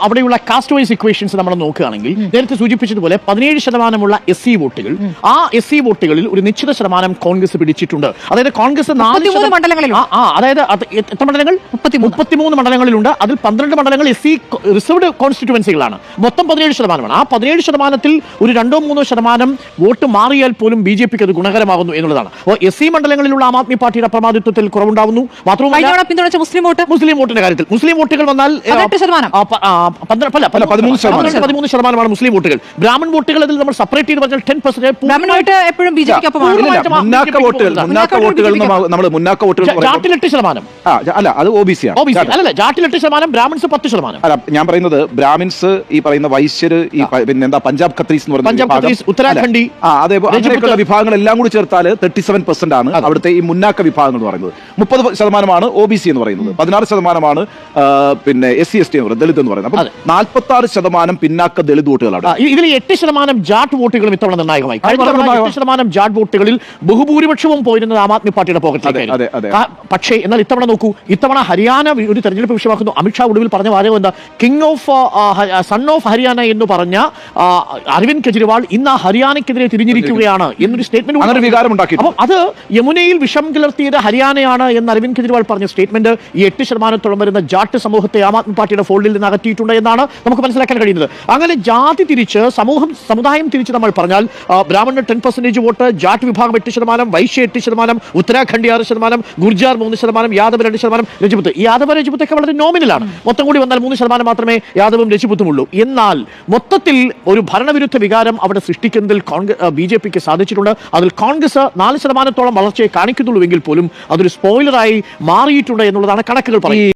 അവിടെയുള്ള cast vice equations നമ്മൾ നോക്കുകയാണെങ്കിൽ നേരത്തെ സൂചിപ്പിച്ചതുപോലെ പതിനേഴ് ശതമാനമുള്ള എസ് സി വോട്ടുകൾ ആ എസ് സി വോട്ടുകളിൽ ഒരു നിശ്ചിത ശതമാനം കോൺഗ്രസ് പിടിച്ചിട്ടുണ്ട്. അതായത് കോൺഗ്രസ് നാല് 33 ശതമാനം- മണ്ഡലങ്ങളിലുണ്ട്. ആ, അതായത് എത്ര മണ്ഡലങ്ങൾ? മുപ്പത്തിമൂന്ന്. മണ്ഡലങ്ങളിലുണ്ട്. അതിൽ പന്ത്രണ്ട് മണ്ഡലങ്ങൾ എസ് സി റിസർവ്ഡ് കോൺസ്റ്റിറ്റുവൻസികളാണ് മൊത്തം പതിനേഴ് ശതമാനമാണ്. ആ പതിനേഴ് ശതമാനത്തിൽ ഒരു രണ്ടോ മൂന്നോ ശതമാനം വോട്ട് മാറിയാൽ പോലും ബി ജെ പിക്ക് അത് ഗുണകരമാകുന്നു എന്നുള്ളതാണ്. അപ്പോൾ എസ് സി മണ്ഡലങ്ങളിലുള്ള ആം ആദ്മി പാർട്ടിയുടെ അപ്രമാദിത്വത്തിൽ കുറവുണ്ടാവുന്നു. മാത്രമല്ല മുസ്ലിം വോട്ട്? മുസ്ലിം വോട്ടിന്റെ കാര്യത്തിൽ. മുസ്ലിം വോട്ടുകൾ വന്നാൽ ശതമാനം. പതിമൂന്ന് ശതമാനമാണ് മുസ്ലിം വോട്ടുകൾ. ബ്രാഹ്മൺ വോട്ടുകൾ അതിൽ നമ്മൾ സെപ്പറേറ്റ് ചെയ്ത് പറഞ്ഞാൽ ടെൻ പെർസെന്റ് ജാട്ടിൽ എട്ട് ശതമാനം. ആ അല്ല അത് ഒ ബി സി ആണ്. അല്ലല്ല ജാട്ടിൽ എട്ട് ശതമാനം ബ്രാഹ്മൺസ് പത്ത് ശതമാനം. അല്ല ഞാൻ പറയുന്നത് ബ്രാഹ്മിൻസ് ഈ പറയുന്ന വൈശ്യര് ഈ പിന്നെ എന്താ പഞ്ചാബ് ഖത്രീസ് എന്ന് പറയുന്ന. ഉത്തരാഖണ്ഡി, അതേപോലെ വിഭാഗങ്ങൾ എല്ലാം കൂടി ചേർത്താൽ തേർട്ടി സെവൻ പെർസെന്റ് ആണ് അവിടുത്തെ ഈ മുന്നാക്ക വിഭാഗങ്ങൾ എന്ന് പറയുന്നത്. മുപ്പത് ശതമാനമാണ് ഒ ബി സി എന്ന് പറയുന്നത്. പതിനാറ് ശതമാനമാണ് പിന്നെ എസ് സി എസ് ടി എന്ന് പറയുന്നത് ദളിത് എന്ന് പറയുന്നത്. അതെ. അപ്പം നാൽപ്പത്തി ആറ് ശതമാനം പിന്നാക്ക ദളിത് വോട്ടുകളാണ്. ഇതിൽ എട്ട് ശതമാനം ജാട്ട് വോട്ടുകളും ഇത്തവണ നിർണായകമായി. എട്ട് ശതമാനം ജാട്ട് വോട്ടുകളിൽ ബഹുഭൂരിപക്ഷവും പോയിരുന്നത് ആം ആദ്മി പാർട്ടിയുടെ അതെ. പക്ഷേ എന്നാൽ ഇത്തവണ നോക്കൂ ഇത്തവണ ഹരിയാന ഒരു തെരഞ്ഞെടുപ്പ് വിഷയമാക്കുന്നു. അമിത്ഷാ ഒടുവിൽ പറഞ്ഞ വാചകം എന്താ? King of son of Haryana എന്ന് പറഞ്ഞ അരവിന്ദ് കെജ്രിവാൾ ഇന്ന് ആ ഹരിയാനയ്ക്കെതിരെ തിരിഞ്ഞിരിക്കുകയാണ് എന്നൊരു സ്റ്റേറ്റ്മെന്റ് അപ്പം അത് യമുനയിൽ വിഷം കിളർത്തിയത് ഹരിയാനയാണ് എന്ന് അരവിന്ദ് കെജ്രിവാൾ പറഞ്ഞ സ്റ്റേറ്റ്മെന്റ് ഈ എട്ട് ശതമാനത്തോളം വരുന്ന ജാട്ട് സമൂഹത്തെ ആം ആദ്മി പാർട്ടിയുടെ ഫോൾഡിൽ നിന്ന് അകറ്റിയിട്ടുണ്ട് എന്നാണ് നമുക്ക് മനസ്സിലാക്കാൻ കഴിയുന്നത്. അങ്ങനെ ജാതി തിരിച്ച് സമൂഹം സമുദായം തിരിച്ച് നമ്മൾ പറഞ്ഞാൽ Brahmin ten percentage vote Jat വിഭാഗം എട്ട് ശതമാനം വൈശ്യ എട്ട് ശതമാനം ഉത്തരാഖണ്ഡ് ആറ് ശതമാനം ഗുർജാർ മൂന്ന് ശതമാനം യാദവ് രണ്ട് ശതമാനം രജപുത്ത്. ഈ യാദവ് രജപുത്തൊക്കെ വളരെ നോമിനലാണ് മൊത്തം കൂടി വന്നാൽ മൂന്ന് ശതമാനം മാത്രമേ യാദവും രജപുത്തുമുള്ളൂ എന്നാൽ മൊത്തത്തിൽ ഒരു ഭരണവിരുദ്ധ വികാരം അവിടെ സൃഷ്ടിക്കുന്നതിൽ കോൺഗ്രസ് ബി ജെ പിക്ക് സാധിച്ചിട്ടുണ്ട്. അതിൽ കോൺഗ്രസ് നാല് ശതമാനത്തോളം വളർച്ചയെ കാണിക്കുന്നുള്ളൂ എങ്കിൽ പോലും അതൊരു സ്പോയിലറായി മാറിയിട്ടുണ്ട് എന്നുള്ളതാണ് കണക്കുകൾ പറയുന്നത്.